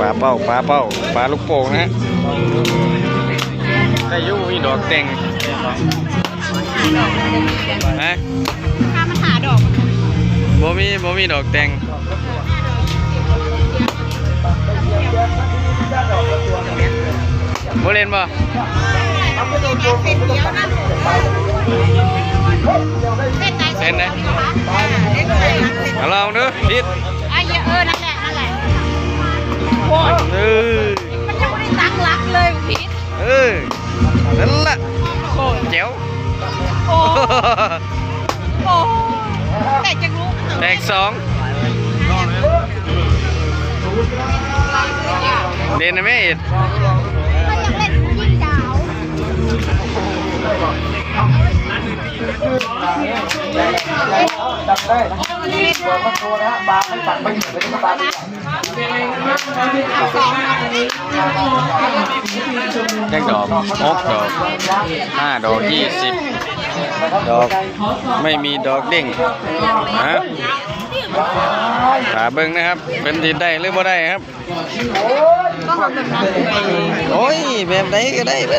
ปลาเป้าปลาเป้าปลาลูกโป่งนะฮะได้อยูมีดอกแต่งฮะถ้ามันหาดอกบ่มีบ่มีดอกแต่งบ่เล่นบ่เป็นเดียวนะเป็นไหนเล่นนะเล่นอะไรนะเป็นมาลองดูพิษอะ เออ นั่นแหละ นั่นแหละโอ้ยเออมันยังไม่ได้ตั้งรักเลยพีทเออ นั่นแหละเจ๋วโอ้โอ้แต่จะรู้แตกสองเด่นนะแม่เอ็ดมันยังเล่นยิงดาว จำได้นะตัวมันโตนะบาไม่ตัดไม่หยุดเลยก็บาไม่ตัดแจ็คดอกหกดอกห้าดอกยี่สิบดอกไม่มีดอกเด้งฮะขาเบิ้งนะครับ เป็นทีได้หรือบ่ได้ครับ โอ้ยแบบไหนก็ได้เบิ